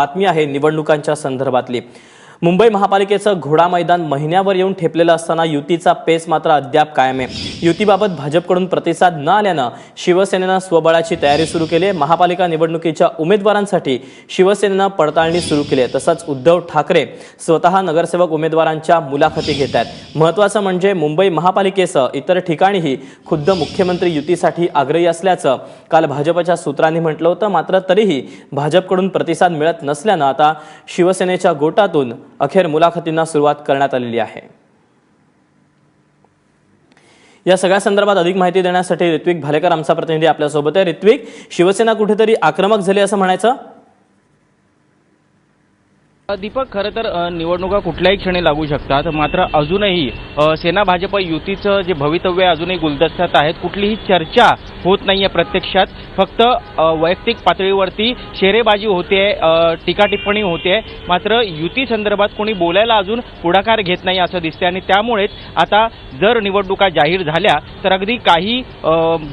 बातमी आहे निवडणुकांच्या संदर्भातली. मुंबई महापालिकेचं घोडा मैदान महिन्यावर येऊन ठेपलेलं असताना युतीचा पेस मात्र अद्याप कायम आहे. युतीबाबत भाजपकडून प्रतिसाद न आल्यानं शिवसेनेनं स्वबळाची तयारी सुरू केली आहे. महापालिका निवडणुकीच्या उमेदवारांसाठी शिवसेनेनं पडताळणी सुरू केली आहे. तसंच उद्धव ठाकरे स्वतः नगरसेवक उमेदवारांच्या मुलाखती घेत आहेत. महत्त्वाचं म्हणजे मुंबई महापालिकेसह इतर ठिकाणीही खुद्द मुख्यमंत्री युतीसाठी आग्रही असल्याचं काल भाजपच्या सूत्रांनी म्हटलं होतं. मात्र तरीही भाजपकडून प्रतिसाद मिळत नसल्यानं आता शिवसेनेच्या गोटातून अखेर मुलाखतींना सुरुवात करण्यात आलेली आहे. या सगळ्या संदर्भात अधिक माहिती देण्यासाठी ऋत्विक भालेकर आमचा प्रतिनिधी आपल्यासोबत आहे. ऋत्विक शिवसेना कुठेतरी आक्रमक झाली असं म्हणायचं? दीपक खरं तर निवडणुका कुठल्याही क्षणी लागू शकतात. मात्र अजूनही सेना भाजप युतीचं जे भवितव्य अजूनही गुलदस्त्यात आहेत. कुठलीही चर्चा होत नाहीये प्रत्यक्षात. फक्त वैयक्तिक पातळीवरती शेरेबाजी होते टीका टिप्पणी होते. मात्र युती संदर्भात कोणी बोलायला अजून पुढाकार घेत नाही असं दिसते आणि त्यामुळेच आता जर निवडणुका जाहीर झाल्या तर अगदी काही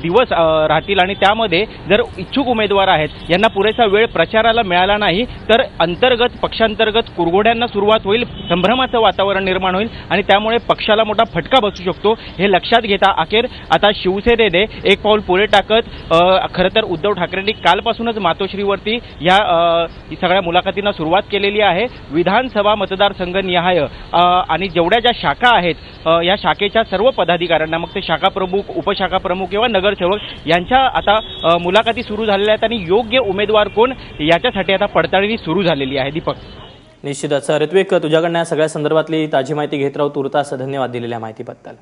दिवस राहतील. आणि त्यामध्ये जर इच्छुक उमेदवार आहेत यांना पुरेसा वेळ प्रचाराला मिळाला नाही तर अंतर्गत अंतर्गत कुरघोड्यांना सुरुवात होईल संभ्रमाचं वातावरण निर्माण होईल आणि त्यामुळे पक्षाला मोठा फटका बसू शकतो हे लक्षात घेता अखेर आता शिवसेनेने एक पाऊल पुढे टाकत खरं तर उद्धव ठाकरेंनी कालपासूनच मातोश्रीवरती या सगळ्या मुलाखतींना सुरुवात केलेली आहे. विधानसभा मतदारसंघ निहाय आणि जेवढ्या ज्या शाखा आहेत या शाखेच्या सर्व पदाधिकाऱ्यांना मग ते शाखा प्रमुख उपशाखा प्रमुख किंवा नगरसेवक यांच्या आता मुलाखती सुरू झालेल्या आहेत आणि योग्य उमेदवार कोण याच्यासाठी आता पडताळणी सुरू झालेली आहे. दीपक. निश्चितच. ऋत्विक तुझ्याकडनं या सगळ्या संदर्भातली ताजी माहिती घेत राहू. तुर्तास धन्यवाद दिलेल्या माहितीबद्दल.